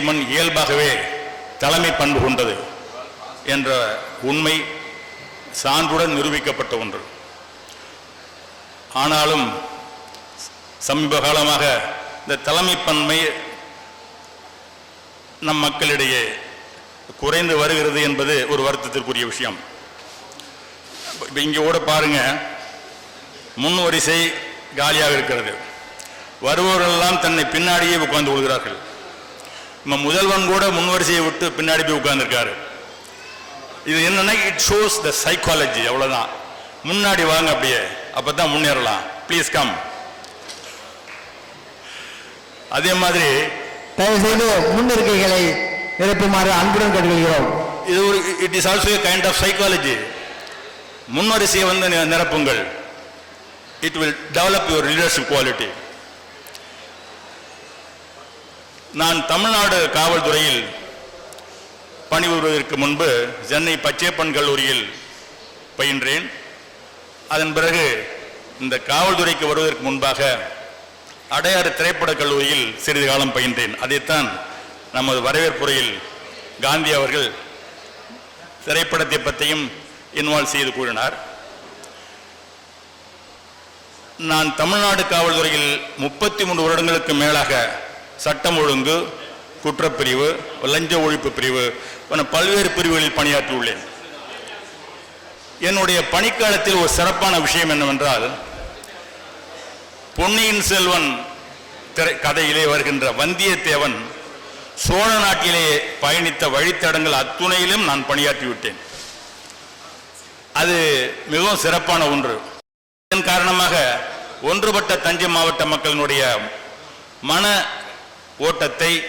மண் இயல்பாகவே தலைமை பண்பு கொண்டது என்ற உண்மை சான்றுடன் நிரூபிக்கப்பட்ட ஒன்று. ஆனாலும் சமீப காலமாக இந்த தலைமை பன்மை நம் மக்களிடையே குறைந்து வருகிறது என்பது ஒரு வருத்தத்திற்குரிய விஷயம். இப்போ இங்க கூட பாருங்க முன் வரிசை காலியாக இருக்கிறது. வருபவர்களெல்லாம் தன்னை பின்னாடியே உட்கார்ந்து கொள்கிறார்கள். நம்ம முதல்வன் கூட முன் வரிசையை விட்டு பின்னாடி போய் உட்கார்ந்துருக்காரு. இது என்னன்னா இட் ஷோஸ் த சைக்காலஜி அவ்வளவுதான். முன்னாடி வாங்க அப்படியே அப்பதான் முன்னேறலாம். ப்ளீஸ் கம் அதே மாதிரி தயவு செய்து முன்னிருக்கைகளை நிரப்புமாறு அன்புடன் கேட்டுக்கொள்கிறோம். இது ஒரு it is also kind of psychology முன்வரிசையை வந்து நிரப்புங்கள். It will develop your leadership quality நான் தமிழ்நாடு காவல்துறையில் பணிபுரிவதற்கு முன்பு சென்னை பச்சேப்பன் கல்லூரியில் பயின்றேன். அதன் பிறகு இந்த காவல்துறைக்கு வருவதற்கு முன்பாக அடையாறு திரைப்படக் கல்லூரியில் சிறிது காலம் பயின்றேன். அதைத்தான் நமது வரவேற்புரையில் காந்தி அவர்கள் திரைப்படத்தை பற்றியும் இன்வால்வ் செய்து கூறினார். நான் தமிழ்நாடு காவல்துறையில் முப்பத்தி மூன்று வருடங்களுக்கு மேலாக சட்டம் ஒழுங்கு குற்றப்பிரிவு லஞ்ச ஒழிப்பு பிரிவு என பல்வேறு பிரிவுகளில் பணியாற்றியுள்ளேன். என்னுடைய பணிக்காலத்தில் ஒரு சிறப்பான விஷயம் என்னவென்றால் பொன்னியின் செல்வன் திரை கதையிலே வருகின்ற வந்தியத்தேவன் சோழ நாட்டிலே பயணித்த வழித்தடங்கள் அத்துணையிலும் நான் பணியாற்றிவிட்டேன். அது மிகவும் சிறப்பான ஒன்று. இதன் காரணமாக ஒன்றுபட்ட தஞ்சை மாவட்ட மக்களினுடைய மன ஓட்டத்தை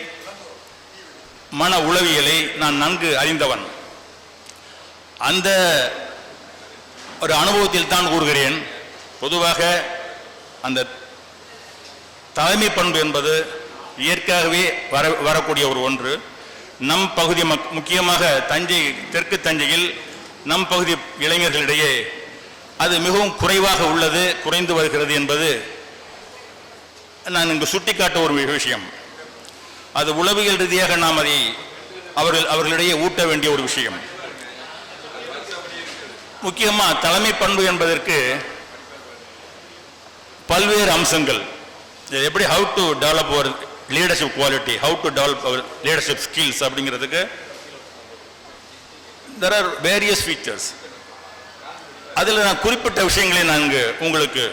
மன உளவியலை நான் நன்கு அறிந்தவன். அந்த ஒரு அனுபவத்தில் தான் கூறுகிறேன். பொதுவாக அந்த தலைமை பண்பு என்பது இயற்கையாகவே வர வரக்கூடிய ஒரு ஒன்று. நம் பகுதி மக் முக்கியமாக தஞ்சை தெற்கு தஞ்சையில் நம் பகுதி இளைஞர்களிடையே அது மிகவும் குறைவாக உள்ளது குறைந்து வருகிறது என்பது நான் இங்கு சுட்டிக்காட்ட ஒரு விஷயம். அது உளவியல் ரீதியாக நாம் அதை அவர்கள் அவர்களிடையே ஊட்ட வேண்டிய ஒரு விஷயம். முக்கியமாக தலைமை பண்பு என்பதற்கு பல்வேறு அம்சங்கள். இது எப்படி how to develop our leadership quality how to develop our leadership skills அப்படிங்கிறதுக்கு தெர் ஆர் வேரியஸ் ஃபீச்சர்ஸ் அதில் நான் குறிப்பிட்ட விஷயங்களை நான் இங்கு உங்களுக்கு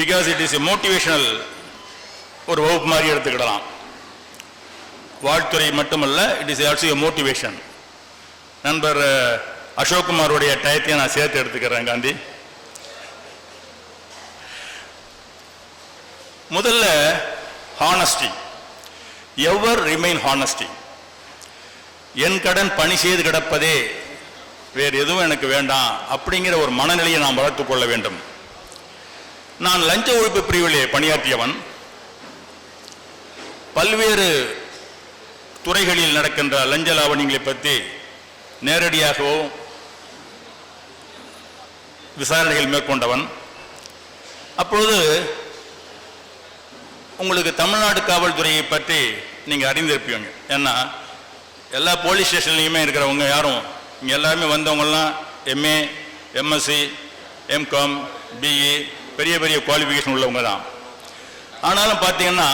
because it is a motivational ஒரு வகுப்பு மாதிரி எடுத்துக்கிடலாம். வாழ்த்துறை மட்டுமல்ல it is also a motivation நண்பர் அசோக்குமாருடைய டயத்தையும் நான் சேர்த்து எடுத்துக்கிறேன் காந்தி. முதல்ல ஹானஸ்டி எவர் ரிமைன் ஹானஸ்டி என் கடன் பணி செய்து கிடப்பதே வேறு எதுவும் எனக்கு வேண்டாம் அப்படிங்கிற ஒரு மனநிலையை நாம் வளர்த்துக்கொள்ள வேண்டும். நான் லஞ்ச ஒழிப்பு பிரிவிலே பணியாற்றியவன். பல்வேறு துறைகளில் நடக்கின்ற லஞ்ச லாவணிகளை பற்றி நேரடியாகவோ விசாரணைகள் மேற்கொண்டவன். அப்பொழுது உங்களுக்கு தமிழ்நாடு காவல்துறையை பற்றி நீங்கள் அறிந்திருப்பீங்க. ஏன்னா எல்லா போலீஸ் ஸ்டேஷன்லையுமே இருக்கிறவங்க யாரும் இங்கே எல்லாருமே வந்தவங்கெல்லாம் எம்ஏ எம்எஸ்சி எம்காம் பிஇ பெரிய பெரிய குவாலிஃபிகேஷன் உள்ளவங்க தான். ஆனாலும் பார்த்தீங்கன்னா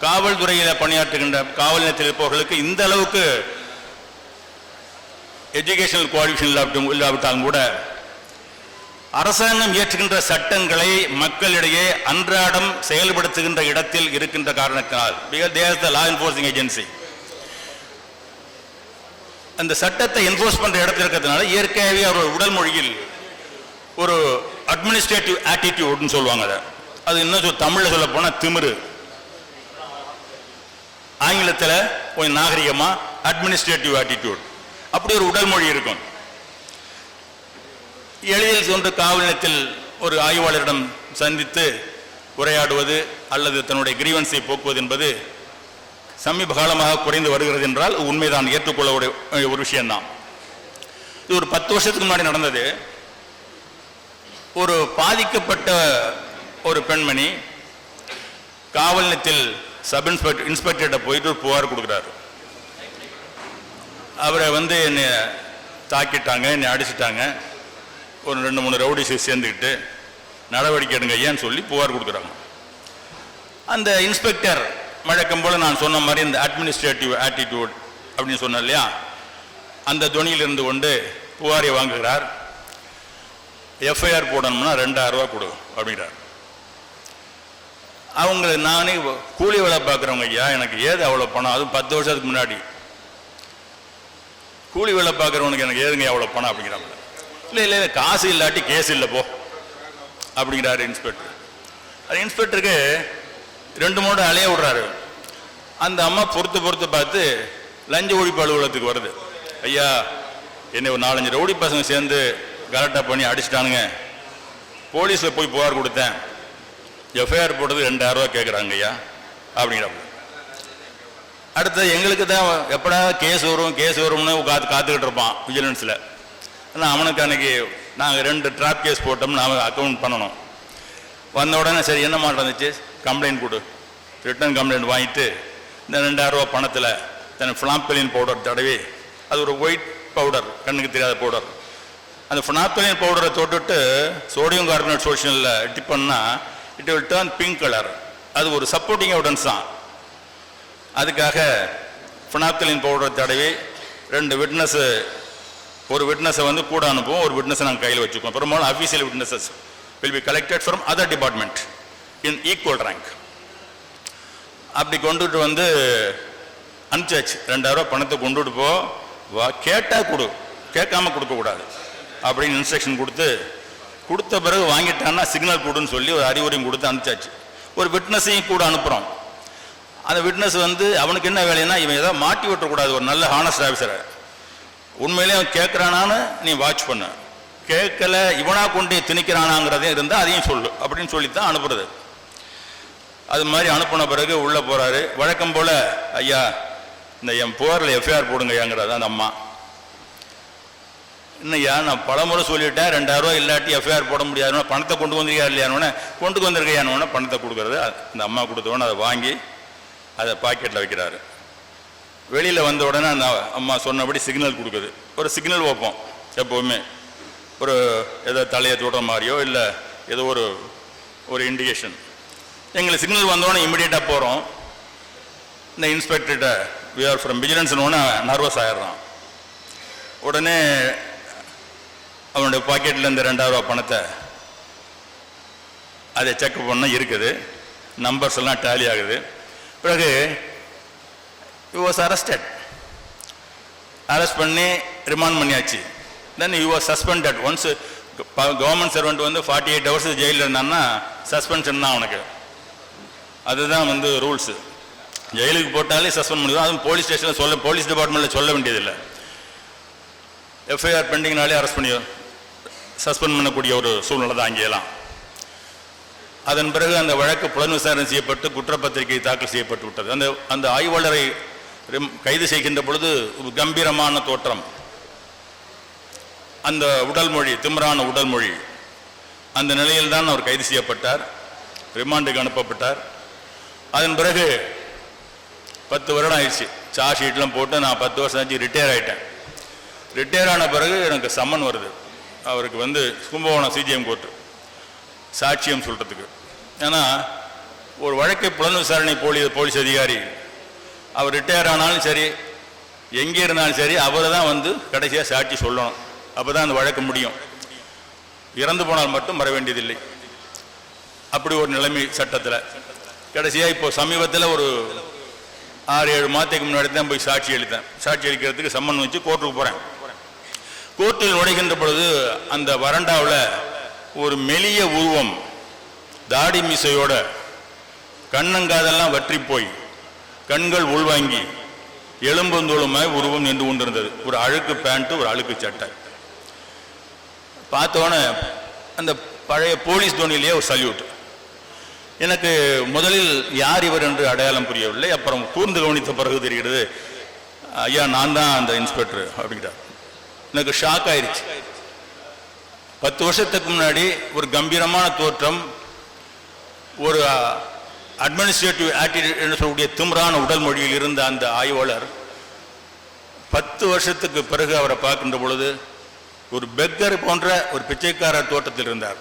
காவல்துறையில் பணியாற்றுகின்ற காவல் நிலையத்தில் இருப்பவர்களுக்கு இந்த அளவுக்கு எஜுகேஷனல் குவாலிஃபிகேஷன் இல்லாவிட்டும் இல்லாவிட்டாலும் கூட அரசாங்கம் இயற்றுகின்ற சட்டங்களை மக்களிடையே அன்றாடம் செயல்படுத்துகின்ற இடத்தில் இருக்கின்ற காரணத்தினால் because there the law law agency அந்த சட்டத்தை என்ஃபோர்ஸ் பண்ற இடத்துல இருக்கிறதுனால இயற்கையாகவே அவர் உடல் மொழியில் ஒரு அட்மினிஸ்ட்ரேட்டிவ் ஆட்டிடியூட்னு சொல்லுவாங்க அதை. அது இன்னும் சொல் தமிழில் சொல்ல போனால் திமிரு. ஆங்கிலத்தில் கொஞ்சம் நாகரிகமாக அட்மினிஸ்ட்ரேட்டிவ் ஆட்டிடியூட் அப்படி ஒரு உடல் மொழி இருக்கும். எளிதில் சென்று காவல் நிலையத்தில் ஒரு ஆய்வாளரிடம் சந்தித்து உரையாடுவது அல்லது தன்னுடைய கிரீவன்ஸை போக்குவது என்பது சமீப காலமாக குறைந்து வருகிறது என்றால் உண்மைதான் ஏற்றுக்கொள்ள ஒரு விஷயம்தான். இது ஒரு பத்து வருஷத்துக்கு முன்னாடி நடந்தது. ஒரு பாதிக்கப்பட்ட ஒரு பெண்மணி காவல் நிலையத்தில் சப் இன்ஸ்பெக்டர் இன்ஸ்பெக்டர்கிட்ட போயிட்டு ஒரு புகார் கொடுக்குறாரு. அவரை வந்து என்னை தாக்கிட்டாங்க என்னை அடிச்சிட்டாங்க. ஒரு ரெண்டு மூணு ரவுடிஸை சேர்ந்துக்கிட்டு நடவடிக்கை எடுங்க ஏன்னு சொல்லி புகார் கொடுக்குறாங்க. அந்த இன்ஸ்பெக்டர் வழக்கம் போல் நான் சொன்ன மாதிரி இந்த அட்மினிஸ்ட்ரேட்டிவ் ஆட்டிடியூட் அப்படின்னு சொன்னேன் இல்லையா? அந்த துணியிலிருந்து கொண்டு புகாரை வாங்குகிறார். எஃப்ஐஆர் போடணும்னா ரெண்டாயிரம் ரூபா கொடு அப்படிங்கிறார். அவங்க நானே கூலி வேலை பார்க்குறவங்க ஐயா எனக்கு ஏது அவ்வளோ பணம்? அதுவும் பத்து வருஷத்துக்கு முன்னாடி. கூலி வேலை பார்க்குறவனுக்கு எனக்கு ஏதுங்க அவ்வளோ பணம் அப்படிங்கிறாங்க இல்லை இல்லை இல்லை காசு இல்லாட்டி கேஸ் இல்லை போ அப்படிங்கிறாரு இன்ஸ்பெக்டர். அது இன்ஸ்பெக்டருக்கு ரெண்டு மூணு அலைய விடுறாரு. அந்த அம்மா பொறுத்து பொறுத்து பார்த்து லஞ்ச ஒழிப்பு அலுவலகத்துக்கு வருது. ஐயா என்னை ஒரு நாலஞ்சு ரவுடி பசங்க சேர்ந்து கரெக்டாக பண்ணி அடிச்சிட்டானுங்க. போலீஸில் போய் புகார் கொடுத்தேன். எஃப்ஐஆர் போட்டது ரெண்டாயிரரூவா கேட்குறாங்க ஐயா அப்படிங்கிறப்ப அடுத்து எங்களுக்கு தான் எப்படா கேஸ் வரும் கேஸ் வரும்னு காத்து காத்துக்கிட்டு இருப்பான் விஜிலன்ஸில் ஆனால் அவனுக்கு அன்னைக்கு நாங்கள் ரெண்டு ட்ராப் கேஸ் போட்டோம்னு அவன் அக்கௌண்ட் பண்ணணும். வந்த உடனே சரி என்ன மாட்டம் இருந்துச்சு கம்ப்ளைண்ட் கொடு. ரிட்டன் கம்ப்ளைண்ட் வாங்கிட்டு இந்த ரெண்டாயிரரூவா பணத்தில் தன் ஃபினாப்பிலின் பவுடர் தடவி அது ஒரு ஒயிட் பவுடர் கண்ணுக்கு தெரியாத பவுடர் அந்த ஃபினாப்பிலின் பவுடரை தொட்டுட்டு சோடியம் கார்பனேட் சோஷனில் டிப் பண்ணால் it will turn pink colour அது ஒரு சப்போர்ட்டிங் எவிடன்ஸ் தான். அதுக்காக ஃபினாப்தலின் பவுடர் தடவி ரெண்டு விட்னஸ்ஸு ஒரு விட்னஸை வந்து கூட அனுப்புவோம். ஒரு விட்னஸை நாங்கள் கையில் வச்சுக்கோம் பெரும்பாலும் official witnesses will be collected from other department in equal rank அப்படி கொண்டுட்டு வந்து அனுப்பிச்சாச்சு. ரெண்டாயிரம் ரூபாய் பணத்தை கொண்டுட்டு போ. வா கேட்டால் கொடு. கேட்காம கொடுக்கக்கூடாது. அப்படின்னு இன்ஸ்ட்ரக்ஷன் கொடுத்து கொடுத்த பிறகு வாங்கிட்டான்னா சிக்னல் கொடுன்னு சொல்லி ஒரு அறிவுரையும் கொடுத்து அனுப்பிச்சாச்சு. ஒரு விட்னஸையும் கூட அனுப்புகிறோம் அந்த விட்னஸ் வந்து அவனுக்கு என்ன வேலைன்னா இவன் எதாவது மாட்டி விட்டுறக்கூடாது ஒரு நல்ல ஹானஸ்ட் ஆஃபீஸரை உண்மையிலே அவன் கேட்குறானான்னு நீ வாட்ச் பண்ணு. கேட்கல இவனா கொண்டு திணிக்கிறானாங்கிறதையும் இருந்தால் அதையும் சொல்லு. அப்படின்னு சொல்லி தான் அனுப்புறது. அது மாதிரி அனுப்பின பிறகு உள்ளே போகிறாரு வழக்கம் போல் ஐயா இந்த என் புகாரில் எஃப்ஐஆர் போடுங்க ஐயாங்கிறது அந்த அம்மா. இன்னையா நான் பலமுறை சொல்லிட்டேன் ரெண்டாயிரம் இல்லாட்டி எஃப்ஐஆர் போட முடியாதுன்னு பணத்தை கொண்டு வந்திருக்கா இல்லையானோடனே கொண்டு வந்திருக்கையானோடனே பணத்தை கொடுக்குறது அந்த அம்மா கொடுத்தவொடனே அதை வாங்கி அதை பாக்கெட்டில் வைக்கிறாரு. வெளியில் வந்த உடனே அந்த அம்மா சொன்னபடி சிக்னல் கொடுக்குது. ஒரு சிக்னல் வைப்போம் எப்போவுமே. ஒரு ஏதோ தலையை தூடுற மாதிரியோ இல்லை ஏதோ ஒரு ஒரு இண்டிகேஷன் எங்களுக்கு சிக்னல் வந்தோடனே இம்மிடியேட்டாக போகிறோம் இந்த இன்ஸ்பெக்டர்கிட்ட வி ஆர் ஃப்ரம் விஜிலன்ஸ்னு நர்வஸ் ஆயிடுறான். உடனே அவனுடைய பாக்கெட்டில் இந்த ரெண்டாயிரம் ரூபா பணத்தை அதை செக் பண்ண இருக்குது. நம்பர்ஸ் எல்லாம் டேலி ஆகுது. பிறகு யூ வாஸ் அரெஸ்டட் அரெஸ்ட் பண்ணி ரிமாண்ட் பண்ணியாச்சு. Then you was suspended once government servant வந்து ஃபார்ட்டி எயிட் ஹவர்ஸ் ஜெயிலில் இருந்தான்னா சஸ்பென்ஷன் தான் அவனுக்கு. அதுதான் வந்து ரூல்ஸு ஜெயிலுக்கு போட்டாலே சஸ்பெண்ட் பண்ணிடுவோம் அதுவும் போலீஸ் ஸ்டேஷனில் சொல்ல போலீஸ் டிபார்ட்மெண்ட்டில் சொல்ல வேண்டியதில்லை. எஃப்ஐஆர் பெண்டிங்னாலே அரெஸ்ட் பண்ணிடுவோம் சஸ்பெண்ட் பண்ணக்கூடிய ஒரு சூழ்நிலை தான் அங்கேயெல்லாம் அதன் பிறகு அந்த வழக்கு புலன் விசாரணை செய்யப்பட்டு குற்றப்பத்திரிகை தாக்கல் செய்யப்பட்டு விட்டது. அந்த அந்த ஆய்வாளரை ரிம்- கைது செய்கின்ற பொழுது ஒரு கம்பீரமான தோற்றம். அந்த உடல் மொழி திமிரான உடல் மொழி அந்த நிலையில் தான் அவர் கைது செய்யப்பட்டார் ரிமாண்டுக்கு அனுப்பப்பட்டார். அதன் பிறகு பத்து வருடம் ஆயிடுச்சு. சார்ஜ் ஷீட்லாம் போட்டு நான் பத்து வருஷம் ஆச்சு ரிட்டையர் ஆகிட்டேன் ரிட்டையர் ஆன பிறகு எனக்கு சம்மன் வருது. அவருக்கு வந்து கும்பகோணம் சிஜிஎம் கோர்ட்டு சாட்சியம் சொல்கிறதுக்கு ஏன்னா ஒரு வழக்கை புலன் விசாரணை போலீஸ் போலீஸ் அதிகாரி அவர் ரிட்டையர் ஆனாலும் சரி எங்கே இருந்தாலும் சரி அவரை தான் வந்து கடைசியாக சாட்சி சொல்லணும். அப்போ தான் அந்த வழக்கு முடியும். இறந்து போனால் மட்டும் வர வேண்டியதில்லை. அப்படி ஒரு நிலைமை சட்டத்தில். கடைசியாக இப்போ சமீபத்தில் ஒரு ஆறு ஏழு மாதத்துக்கு முன்னாடி தான் போய் சாட்சி அளித்தேன். சாட்சி அளிக்கிறதுக்கு சம்மன் வச்சு கோர்ட்டுக்கு போகிறேன் கோர்ட்டில் நுழைகின்ற பொழுது அந்த வறண்டாவில் ஒரு மெலிய உருவம் தாடி மீசையோட கண்ணங்காதெல்லாம் வற்றி போய் கண்கள் உள்வாங்கி எலும்பந்தோளுமாய் உருவம் நின்று கொண்டிருந்தது. ஒரு அழுக்கு பேண்ட் ஒரு அழுக்கு சட்டை. பார்த்தோன்னே அந்த பழைய போலீஸ் தோனிலேயே ஒரு சல்யூட். எனக்கு முதலில் யார் இவர் என்று அடையாளம் புரியவில்லை. அப்புறம் கூர்ந்து கவனித்த பிறகு தெரிகிறது ஐயா நான் தான் அந்த இன்ஸ்பெக்டர் அப்படிங்கிறார் எனக்கு ஷாக் ஆயிடுச்சு பத்து வருஷத்துக்கு முன்னாடி ஒரு கம்பீரமான தோற்றம் ஒரு அட்மினிஸ்ட்ரேட்டிவ் ஆட்டிடியூட் என்று சொல்லக்கூடிய திமிரான உடல் மொழியில் இருந்த அந்த ஆய்வாளர் பத்து வருஷத்துக்கு பிறகு அவரை பார்க்கின்ற பொழுது ஒரு பெக்கர் போன்ற ஒரு பிச்சைக்காரர் தோட்டத்தில் இருந்தார்.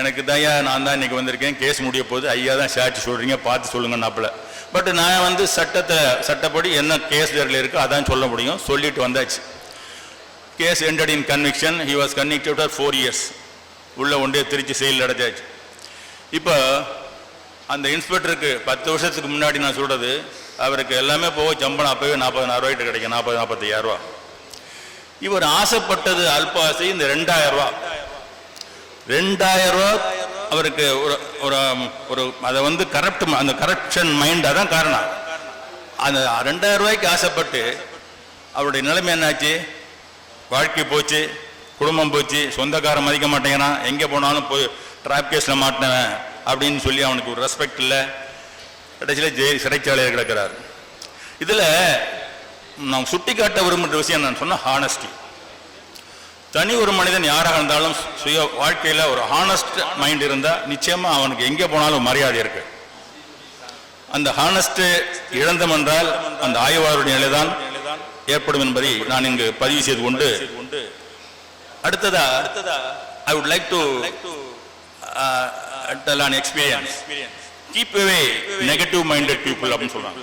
எனக்கு தான் ஐயா நான் தான் இன்றைக்கி வந்திருக்கேன். கேஸ் முடிய போது ஐயா தான் சாட்சி சொல்கிறீங்க பார்த்து சொல்லுங்க நாப்பில் பட் நான் வந்து சட்டத்தை சட்டப்படி என்ன கேஸ் வேரில் இருக்கோ அதான் சொல்ல முடியும். சொல்லிட்டு வந்தாச்சு. Case ended in conviction he was convicted for four years உள்ளே ஒன்றே திருச்சி செயல் நடந்தாச்சு. இப்போ அந்த இன்ஸ்பெக்டருக்கு பத்து வருஷத்துக்கு முன்னாடி நான் சொல்கிறது அவருக்கு எல்லாமே போக சம்பளம் அப்போவே நாற்பதாயிரம் ரூபாய்ட்டு கிடைக்கும். நாற்பது நாற்பத்தையாயிரம் ரூபா. இவர் ஆசைப்பட்டது அல்ப ஆசை இந்த ரெண்டாயிரம் ரூபா. ரெண்டாயிரம் ரூபா அவருக்கு ஒரு ஒரு ஒரு அதை வந்து கரப்ட் அந்த கரப்ஷன் மைண்ட் அதான் காரணம். அந்த ரெண்டாயிரம் ரூபாய்க்கு ஆசைப்பட்டு அவருடைய நிலைமை என்னாச்சு? வாழ்க்கை போச்சு குடும்பம் போச்சு சொந்தக்காரன் மதிக்க மாட்டேங்கிறான் எங்கே போனாலும் போய் ட்ராப் கேஸில் மாட்டினவன் அப்படின்னு சொல்லி அவனுக்கு ஒரு ரெஸ்பெக்ட் இல்லை. கடைசியில் ஜெயில் சிறைச்சாலையில் கிடக்கிறார். இதில் நான் சுட்டி காட்ட விரும்புகிற விஷயம் நான் சொன்ன ஹானஸ்டி தனி ஒரு மனிதன் யாராக இருந்தாலும் சுய வாழ்க்கையில் ஒரு ஹானஸ்ட் மைண்ட் இருந்தால் நிச்சயமாக அவனுக்கு எங்கே போனாலும் மரியாதை இருக்கு. அந்த ஹானஸ்ட் இழந்தம் என்றால் அந்த ஆய்வாளருடைய நிலைதான். ஏற்படும் என்பதை நான் இங்கு பதிவு செய்து கொண்டு அடுத்ததா I would like to tell an experience keep away negative minded people அப்படின்னு சொல்றாங்க.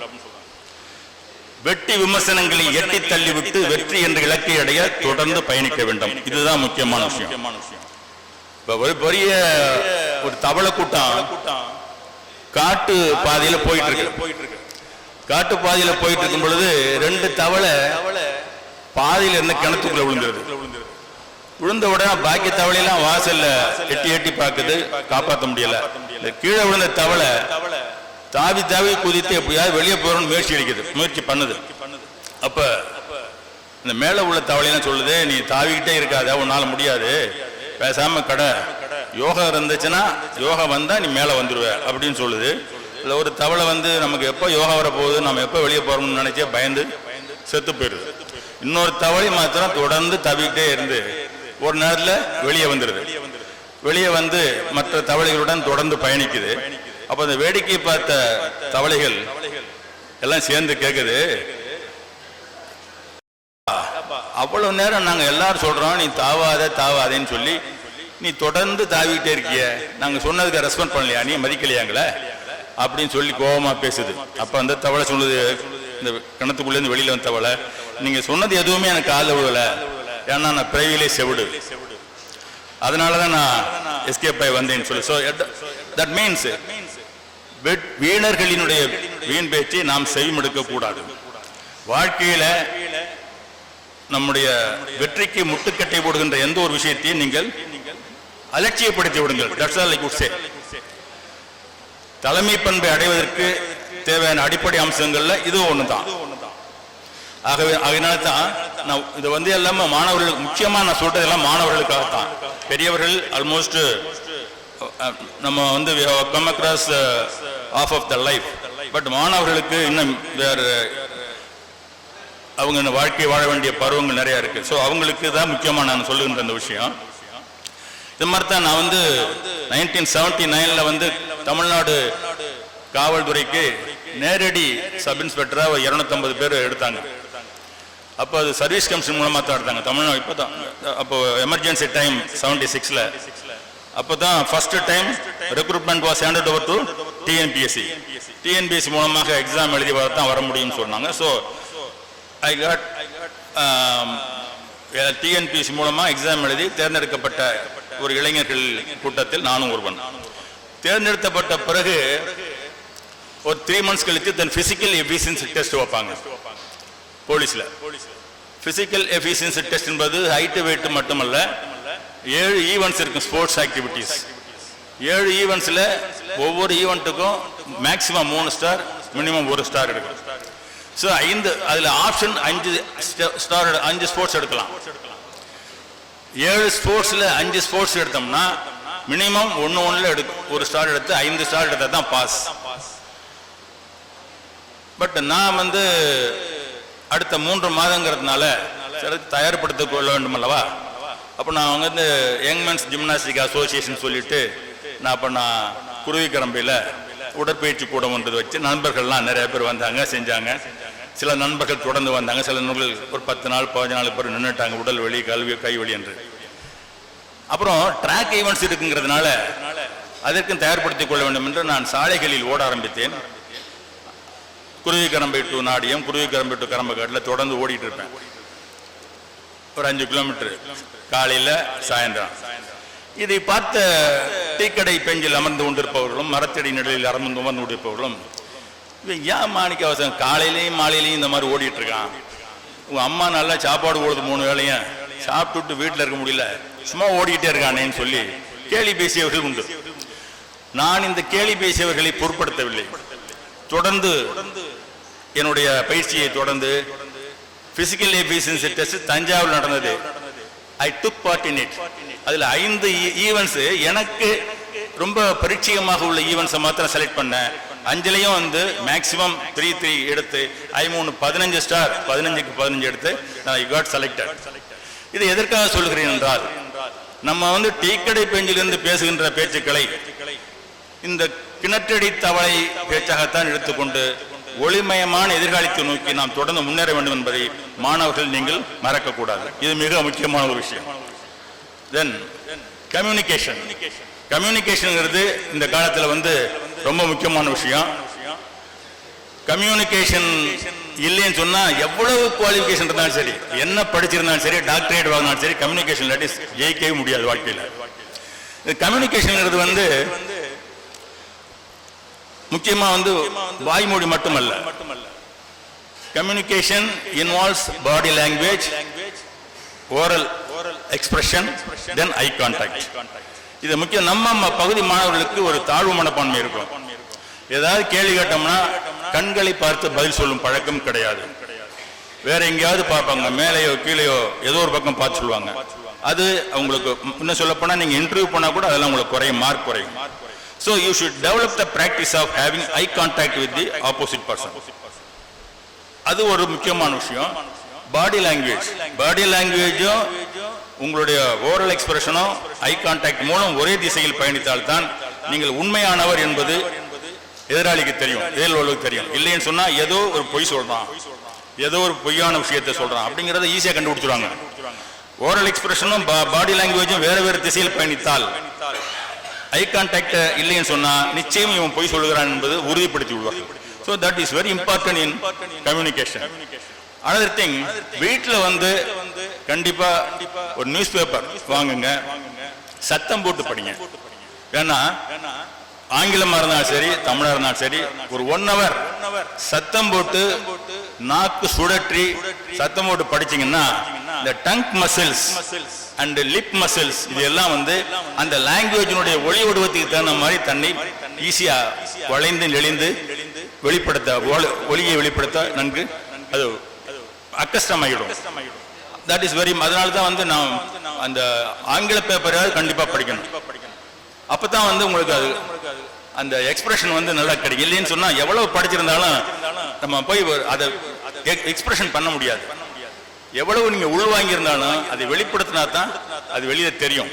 வெட்டி விமர்சனங்களை எட்டி தள்ளிவிட்டு வெற்றி என்ற இலக்கை அடைய தொடர்ந்து பயணிக்க வேண்டும். இதுதான் முக்கியமான விஷயம். இப்ப ஒரு பெரிய ஒரு தவளை கூட்டம் காட்டு பாதையில போயிட்டு இருக்கு. காட்டு பாதையில போயிட்டு இருக்கும் பொழுது ரெண்டு தவளை பாதையில இருந்த கிணத்துக்குள்ள விழுந்துருது. விழுந்த உடனே பாக்கி தவளையெல்லாம் வாசல்ல எட்டி எட்டி பார்க்குது காப்பாற்ற முடியல. கீழே விழுந்த தவளை தாவி தாவி குதித்து எப்படியாவது வெளியே போறோம்னு முயற்சி அடிக்குது முயற்சி பண்ணுது. அப்ப இந்த மேல உள்ள தவளையெல்லாம் சொல்லுது நீ தாவிக்கிட்டே இருக்காத உன்னால முடியாது. பேசாம கடை. யோகா இருந்துச்சுன்னா யோகா வந்தா நீ மேல வந்துருவ அப்படின்னு சொல்லுது. இல்லை ஒரு தவளை வந்து நமக்கு எப்போ யோகா வர போகுது நம்ம எப்போ வெளியே போகிறோம்னு நினைச்சே பயந்து செத்து போயிடுது. இன்னொரு தவளை மாத்திரம் தொடர்ந்து தவிக்கிட்டே இருந்து ஒரு நேரத்தில் வெளியே வந்துடுது வெளியே வந்து மற்ற தவளைகளுடன் தொடர்ந்து பயணிக்குது. அப்போ அந்த வேடிக்கை பார்த்த தவளைகள் எல்லாம் சேர்ந்து கேக்குது. அவ்வளவு நேரம் நாங்க எல்லாரும் சொல்றோம் நீ தாவாத தாவாதேன்னு சொல்லி நீ தொடர்ந்து தாவிக்கிட்டே இருக்கிய நாங்க சொன்னதுக்கு ரெஸ்பாண்ட் பண்ணலையா? நீ மதிக்கலையாங்களே அப்படின்னு சொல்லி கோபமாக பேசுது. அப்போ அந்த தவளை சொல்லுது இந்த கிணத்துக்குள்ளேருந்து இருந்து வந்த தவளை நீங்கள் சொன்னது எதுவுமே எனக்கு காதில் விடலை ஏன்னா நான் பிறவிலே செவிடு. அதனால தான் நான் எஸ்கேப் ஆகி வந்தேன்னு சொல்லி. ஸோ தட் மீன்ஸ் வீணர்களினுடைய வீண் பேச்சை நாம் செய்யும் கூடாது வாழ்க்கையில நம்முடைய வெற்றிக்கு முட்டுக்கட்டை போடுகின்ற எந்த ஒரு விஷயத்தையும் நீங்கள் அலட்சியப்படுத்தி விடுங்கள். தட்ஸ் ஆல் லைக் சே தலைமை பண்பை அடைவதற்கு தேவையான அடிப்படை அம்சங்கள்ல இது ஒண்ணுதான். ஆகவே அதனால தான் நான் இது வந்து எல்லாமே மாணவர்களுக்கு முக்கியமா நான் சொல்றது எல்லாம் மாணவர்களுக்காக தான் பெரியவர்கள் ஆல்மோஸ்ட் நம்ம வந்து come across of of the life but மாணவர்களுக்கு இன்னும் வேறு அவங்க வாழ்க்கை வாழ வேண்டிய பருவங்கள் நிறைய இருக்கு. ஸோ அவங்களுக்கு தான் முக்கியமாக நான் சொல்லுகின்ற இந்த விஷயம். இது மாதிரி தான் நான் வந்து நைன்டீன் செவன்டி நைன்ல வந்து தமிழ்நாடு காவல்துறைக்கு நேரடி சப் இன்ஸ்பெக்டரா ஒரு இருநூத்தம்பது பேர் எடுத்தாங்க. அப்போ அது சர்வீஸ் கமிஷன் மூலமாக தான் எடுத்தாங்க. தமிழ்நாடு இப்போ தான் அப்போ எமர்ஜென்சி டைம் செவன்டி சிக்ஸில் அப்போ தான் first time recruitment was handed over to TNPSC TNPSC மூலமாக எக்ஸாம் எழுதி வர தான் வர முடியும்னு சொன்னாங்க. ஸோ ஐ காட் டிஎன்பிஎஸ்சி மூலமாக எக்ஸாம் எழுதி தேர்ந்தெடுக்கப்பட்ட ஒரு இளைஞர்கள் கூட்டத்தில் நானும் ஒருவன். தேர்ந்தெடுத்தப்பட்ட பிறகு ஒரு த்ரீ மந்த்ஸ் கழித்து தென் பிசிக்கல் எஃபிஷியன்சி டெஸ்ட் வைப்பாங்க. போலீஸில். பிசிக்கல் எஃபிஷியன்சி டெஸ்ட் என்பது ஹைட்டு வெயிட் மட்டுமல்ல ஏழு ஈவெண்ட்ஸ் இருக்கும் ஸ்போர்ட்ஸ் ஆக்டிவிட்டீஸ் ஏழு ஈவெண்ட்ஸில் ஒவ்வொரு ஈவெண்ட்டுக்கும் மேக்ஸிமம் மூணு ஸ்டார் மினிமம் ஒரு ஸ்டார் எடுக்கும் ஸோ ஐந்து அதில் ஆப்ஷன் அஞ்சு ஸ்டார் அஞ்சு ஸ்போர்ட்ஸ் எடுக்கலாம். ஏழு ஸ்போர்ட்ஸில் அஞ்சு ஸ்போர்ட்ஸ் எடுத்தோம்னா மினிமம் ஒன்று ஒன்றில் எடு ஒரு ஸ்டார் எடுத்து ஐந்து ஸ்டார் எடுத்தால் தான் பாஸ் பட் நான் வந்து அடுத்த மூன்று மாதங்கிறதுனால சரி தயார்படுத்திக் கொள்ள வேண்டும் அல்லவா? அப்போ நான் வந்து யங்மென்ஸ் ஜிம்னாஸ்டிக் அசோசியேஷன் சொல்லிட்டு நான் அப்போ நான் குருவிக்கரம்பியில் உடற்பயிற்சி கூடம் ஒன்று வச்சு நண்பர்கள்லாம் நிறைய பேர் வந்தாங்க செஞ்சாங்க. சில நண்பர்கள் தொடர்ந்து வந்தாங்க. சில நண்பர்கள் ஒரு பத்து நாள் பதினஞ்சு நாள் பேர் நின்றுட்டாங்க உடல் வலி கல்வி கை வலி என்று. அப்புறம் ட்ராக் ஈவெண்ட்ஸ் இருக்குங்கிறதுனால அதற்கும் தயார்படுத்திக் கொள்ள வேண்டும் என்று நான் சாலைகளில் ஓட ஆரம்பித்தேன். குருவி கரம்பை டு நாடியம் குருவி கரம்பை டு கரம்பக்காட்டில் தொடர்ந்து ஓடிட்டு இருப்பேன். ஒரு அஞ்சு கிலோமீட்டர் காலையில் சாயந்தரம். இதை பார்த்த டீக்கடை பெஞ்சில் அமர்ந்து கொண்டிருப்பவர்களும் மரத்தடி நிலையில் அமர்ந்து அமர்ந்து கொண்டிருப்பவர்களும் இவன் ஏன் மாணிக்க அவசரம் காலையிலையும் மாலையிலையும் இந்த மாதிரி ஓடிட்டு இருக்கான்? உங்கள் அம்மா நல்லா சாப்பாடு போடுது மூணு வேளையும் சாப்பிட்டுட்டு வீட்டில் இருக்க முடியல. சும்மா ஓடிக்கிட்டே இருக்கானேன்னு சொல்லி கேலி பேசியவர்கள் உண்டு. நான் இந்த கேலி பேசியவர்களை பொருட்படுத்தவில்லை. தொடர்ந்து என்னுடைய பயிற்சியை தொடர்ந்து பிசிக்கல் எஃபிஷியன்சி டெஸ்ட் தஞ்சாவூர் நடந்தது. I took part in it அதில் ஐந்து e-, ஈவெண்ட்ஸ் எனக்கு ரொம்ப பரிச்சயமாக உள்ள ஈவெண்ட்ஸை மாத்திரம் செலக்ட் பண்ணேன். அஞ்சுலையும் வந்து மேக்ஸிமம் த்ரீ த்ரீ எடுத்து ஐ மூணு பதினஞ்சு ஸ்டார் பதினஞ்சுக்கு பதினஞ்சு எடுத்து நான் ஐ காட் செலக்டட் இது எதற்காக சொல்கிறேன் என்றால் நம்ம வந்து டீக்கடை பெஞ்சிலிருந்து பேசுகின்ற பேச்சுக்களை இந்த கிணற்றடி தவளை பேச்சாகத்தான் எடுத்துக்கொண்டு ஒளிமயமான எதிர்காலத்தை நோக்கி நாம் தொடர்ந்து முன்னேற வேண்டும் என்பதை மாணவர்கள் நீங்கள் மறக்கக்கூடாது. இது மிக முக்கியமான ஒரு விஷயம். தென் கம்யூனிகேஷன் கம்யூனிகேஷனுங்கிறது இந்த காலத்தில் வந்து ரொம்ப முக்கியமான விஷயம். கம்யூனிகேஷன் இல்லைன்னு சொன்னா எவ்வளவு குவாலிஃபிகேஷன் இருந்தாலும் சரி என்ன படிச்சிருந்தாலும் சரி டாக்டரேட் வாங்கினாலும் சரி கம்யூனிகேஷன் இல்லாட்டி ஜெயிக்கவே முடியாது வாழ்க்கையில். கம்யூனிகேஷன்ங்கிறது வந்து முக்கியமா வந்து வாய்மொழி மட்டுமல்ல. Communication involves body language oral expression then eye contact இது முக்கியம். நம்ம பகுதி மாணவர்களுக்கு ஒரு தாழ்வு மனப்பான்மை இருக்கும். ஏதாவது கேள்வி கேட்டோம்னா கண்களை பார்த்து பதில் சொல்லும் பழக்கம் கிடையாது. வேற எங்கேயாவது பார்ப்பாங்க மேலேயோ கீழேயோ ஏதோ ஒரு பக்கம் பார்த்து சொல்லுவாங்க. அது அவங்களுக்கு இன்னும் சொல்ல போனால் நீங்கள் இன்டர்வியூ பண்ணால் கூட அதெல்லாம் உங்களுக்கு குறையும் மார்க் குறையும். So you should develop the practice of having eye contact with the opposite person அது ஒரு முக்கியமான விஷயம். பாடி லாங்குவேஜ் பாடி லாங்குவேஜும் உங்களுடைய ஓரல் எக்ஸ்பிரஷனும் ஐ கான்டாக்ட் மூலம் ஒரே திசையில் பயணித்தால் தான் நீங்கள் உண்மையானவர் என்பது எதிராளிக்கு தெரியும் எதிர்வுக்கு தெரியும். இல்லைன்னு சொன்னா ஏதோ ஒரு பொய் சொல்றான். ஏதோ ஒரு பொய்யான விஷயத்த சொல்றான். அப்படிங்கறத ஈஸியா கண்டுபிடிச்சிருவாங்க. ஓரல் எக்ஸ்பிரஷனும் பாடி லாங்குவேஜும் வேற வேறு திசையில் பயணித்தால் ஐ கான்டாக்ட் இல்லைன்னு சொன்னா நிச்சயம் இவன் பொய் சொல்லுகிறான் என்பது உறுதிப்படுத்தி விடுவார் so that is very important in communication another thing வீட்டில் வந்து கண்டிப்பா ஒரு நியூஸ் பேப்பர் வாங்குங்க. சத்தம் போட்டு படிங்க. ஏன்னா ஆங்கிலமா இருந்தாலும் சரி தமிழா இருந்தாலும் சரி ஒரு ஒன் ஹவர் சத்தம் போட்டு நாக்கு சுழற்றி சத்தம் போட்டு படிச்சீங்கன்னா இந்த tongue muscles and lip muscles இது எல்லாம் வந்து அந்த லாங்குவேஜினுடைய ஒளி வடிவத்துக்கு தகுந்த மாதிரி தன்னை ஈஸியா வளைந்து நெளிந்து வெளிப்படுத்த ஒளியை வெளிப்படுத்த நன்கு அது அக்கஷ்டமாகிடும் தட் இஸ் வெரி அதனால தான் வந்து நான் அந்த ஆங்கில பேப்பரை கண்டிப்பா படிக்கணும். அப்பதான் வந்து உங்களுக்கு அது அந்த எக்ஸ்பிரஷன் வந்து நல்லா கிடைக்கும். இல்லைன்னு சொன்னா எவ்வளவு படிச்சிருந்தாலும் நம்ம போய் அதை எக்ஸ்பிரஷன் பண்ண முடியாது. எவ்வளவு நீங்க உள்வாங்கி இருந்தாலும் அதை வெளிப்படுத்தினா தான் அது வெளியே தெரியும்.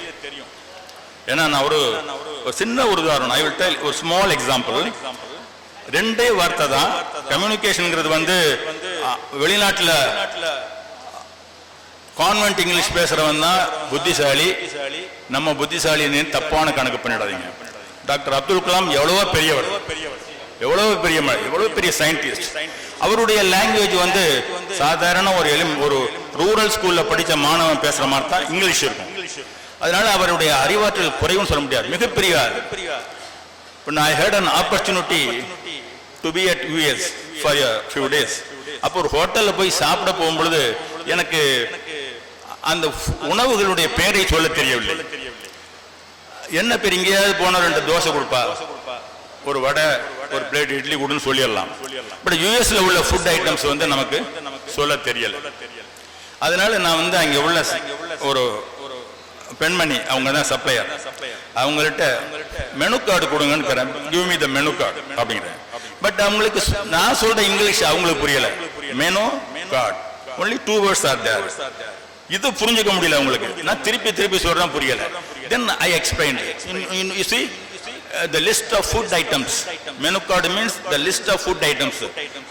ஏன்னா நான் ஒரு ஒரு சின்ன ஒரு உதாரணம். ஐ வில் டெல் ஒரு ஸ்மால் எக்ஸாம்பிள் ரெண்டே வார்த்தை தான் கம்யூனிகேஷனுங்கிறது வந்து வெளிநாட்டில் கான்வென்ட் இங்கிலீஷ் பேசுறவன் தான் புத்திசாலி. நம்ம புத்திசாலின்னு தப்பான கணக்கு பண்ணிடாதீங்க. டாக்டர் அப்துல் கலாம் எவ்வளவோ பெரியவர். எவ்வளவு பெரிய எவ்வளவு பெரிய சயின்டிஸ்ட் அவருடைய லாங்குவேஜ் வந்து சாதாரண ஒரு எலும் ஒரு ரூரல் ஸ்கூல்ல படிச்ச மாணவன் பேசுற மாதிரி தான் இங்கிலீஷ் இருக்கும். அதனால அவருடைய அறிவாற்றல் குறைவும் சொல்ல முடியாது. மிகப்பெரிய இப்போ நான் had an opportunity to be at US for few days அப்போ ஒரு ஹோட்டலில் போய் சாப்பிட போகும்பொழுது எனக்கு அந்த உணவுகளுடைய பெயரை சொல்ல தெரியவில்லை. என்ன பேர் எங்கேயாவது போன ரெண்டு தோசை கொடுப்பா. ஒரு வடை ஒரு பிளேட் இட்லி கொடுன்னு சொல்லிடலாம். பட் யூஎஸ்ல உள்ள ஃபுட் ஐட்டம்ஸ் வந்து நமக்கு சொல்ல தெரியல. அதனால நான் வந்து அங்க உள்ள ஒரு பெண்மணி அவங்க தான் சப்ளையர் அவங்கள்ட்ட மெனு கார்டு கொடுங்கன்னு give me the menu card அப்படிங்கிறேன். But அவங்களுக்கு நான் சொல்ற இங்கிலீஷ் அவங்களுக்கு புரியல. Menu card only two words are there இது புரிஞ்சுக்க முடியல உங்களுக்கு நான் திருப்பி திருப்பி சொல்றேன் புரியல. Then I explain you see uh, the list of food items. Menu card means the list of food items.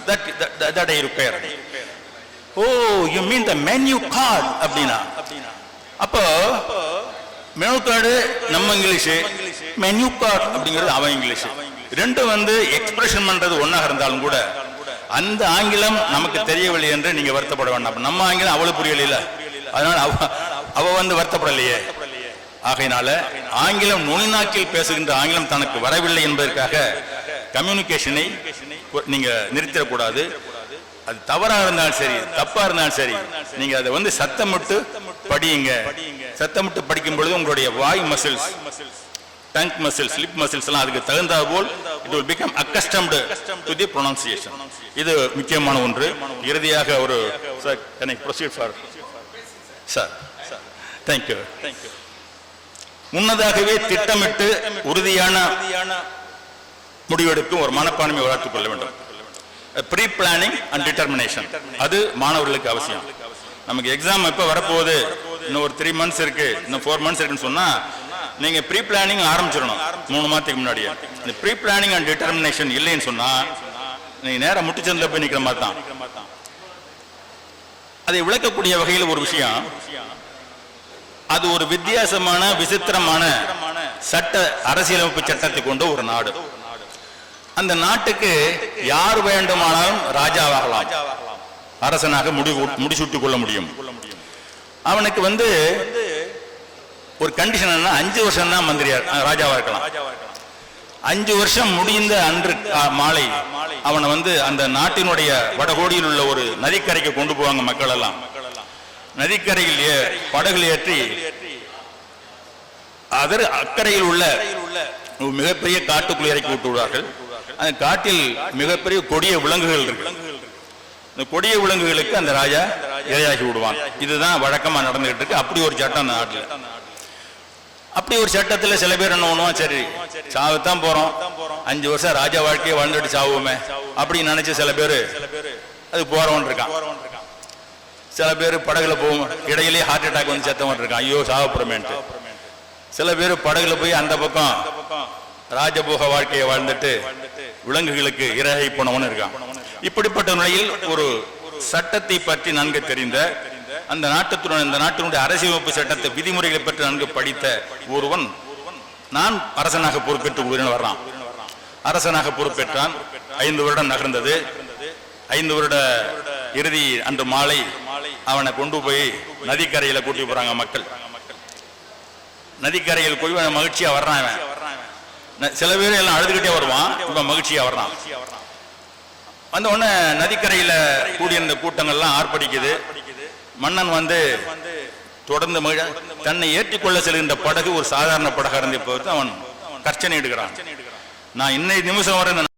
That, that, that I require. Oh, you mean the menu card அப்படின்னா அப்போ மெனு கார்டு நம்ம English menu card அப்படிங்கிறது அவன் English ரெண்டும் வந்து expression பண்றது ஒன்னாக இருந்தாலும் கூட அந்த ஆங்கிலம் நமக்கு தெரியவில்லை என்று நீங்க வருத்தப்பட வேண்டாம். நம்ம ஆங்கிலம் அவளுக்கு புரியல அதனால அவ அவ வந்து வருத்தப்படலையே. ஆகையினால ஆங்கிலம் நுனிநாக்கில் பேசுகின்ற ஆங்கிலம் தனக்கு வரவில்லை என்பதற்காக கம்யூனிகேஷனை நீங்க நிறுத்திடக்கூடாது. அது தவறா இருந்தாலும் சரி தப்பா இருந்தாலும் சரி நீங்க அதை வந்து சத்தமிட்டு படியுங்க. சத்தமிட்டு படிக்கும் பொழுது உங்களுடைய வாய் muscles tongue muscles lip muscles எல்லாம் அதுக்கு தகுந்தா போல் it will become accustomed to the pronunciation இது முக்கியமான ஒன்று. இறுதியாக ஒரு சார் எனக்கு proceed for sir sir thank you முன்னதாகவே திட்டமிட்டு உறுதியான முடிவெடுக்கும் ஒரு மனப்பான்மை வளர்த்துக் கொள்ள வேண்டும். ப்ரீ பிளானிங் அண்ட் டிட்டர்மினேஷன் அது மாணவர்களுக்கு அவசியம். நமக்கு எக்ஸாம் எப்போ வரப்போகுது? இன்னும் ஒரு த்ரீ மந்த்ஸ் இருக்கு. இன்னும் ஃபோர் மந்த்ஸ் இருக்குன்னு சொன்னால் நீங்கள் ப்ரீ பிளானிங் ஆரம்பிச்சிடணும். மூணு மாதத்துக்கு முன்னாடியே. இந்த ப்ரீ பிளானிங் அண்ட் டிட்டர்மினேஷன் இல்லைன்னு சொன்னால் நீங்கள் நேரம் முட்டுச்சந்தில் போய் நிற்கிற மாதிரி தான். அதை விளக்கக்கூடிய வகையில் ஒரு விஷயம் அது ஒரு வித்தியாசமான விசித்திரமான சட்ட அரசியலமைப்பு சட்டத்தை கொண்ட ஒரு நாடு. அந்த நாட்டுக்கு யார் வேண்டுமானாலும் ராஜாவாகலாம். அரசனாக முடிவு முடிசூட்டிக் கொள்ள முடியும். அவனுக்கு வந்து ஒரு கண்டிஷன் என்ன அஞ்சு வருஷம் தான் மந்திரியா ராஜாவா இருக்கலாம். அஞ்சு வருஷம் முடிந்த அன்று மாலை அவனை வந்து அந்த நாட்டினுடைய வடகோடியில் உள்ள ஒரு நதிக்கரைக்கு கொண்டு போவாங்க மக்கள் எல்லாம். நதிக்கரையில் படகுகள் ஏற்றி அதர் அக்கறையில் உள்ள மிகப்பெரிய காட்டுக்குள் இறக்கி விட்டு விடுவார்கள் அந்த காட்டில் மிகப்பெரிய கொடிய விலங்குகள் இருக்கு. இந்த கொடிய விலங்குகளுக்கு அந்த ராஜா இரையாகி விடுவான். இதுதான் வழக்கமா நடந்துகிட்டு இருக்கு. அப்படி ஒரு சட்டம் அந்த நாட்டில். அப்படி ஒரு சட்டத்துல சில பேர் என்ன பண்ணுவான் சரி சாவுத்தான் போறோம். அஞ்சு வருஷம் ராஜா வாழ்க்கையை வாழ்ந்துட்டு சாவுமே அப்படின்னு நினைச்சு சில பேர் அது போறவன் இருக்கான். சில பேர் படகுல போகும் இடையிலேயே ஹார்ட் அட்டாக் வந்து செத்தவன் இருக்கான் ஐயோ சாவப்புறமேன்ட்டு சில பேர் படகுல போய் அந்த பக்கம் ராஜபோக வாழ்க்கையை வாழ்ந்துட்டு விலங்குகளுக்கு இறகை போனவன் இருக்கான். இப்படிப்பட்ட நிலையில் ஒரு சட்டத்தை பற்றி நன்கு தெரிந்த அந்த நாட்டுத்துடன் இந்த நாட்டினுடைய அரசியலமைப்பு சட்டத்தை விதிமுறைகளை பற்றி நன்கு படித்த ஒருவன் நான் அரசனாக பொறுப்பேற்று உயிரின வர்றான். அரசனாக பொறுப்பேற்றான். ஐந்து வருடம் நகர்ந்தது. ஐந்து வருட இறுதி அன்று மாலை அவனை கொண்டு போய் நதிக்கரையில கூட்டி போறாங்க மக்கள். நதிக்கரையில் போய் அவன் மகிழ்ச்சியா வர்றான் அவன் சில பேர் எல்லாம் அழுதுகிட்டே வருவான். இவன் மகிழ்ச்சியா வர்றான். வந்த உடனே நதிக்கரையில கூடியிருந்த கூட்டங்கள்லாம் ஆர்ப்பரிக்குது. மன்னன் வந்து தொடர்ந்து தன்னை ஏற்றிக்கொள்ள செல்கின்ற படகு ஒரு சாதாரண படகா இருந்த போது அவன் கர்ச்சனை எடுக்கிறான். நான் இன்னை நிமிஷம் வரை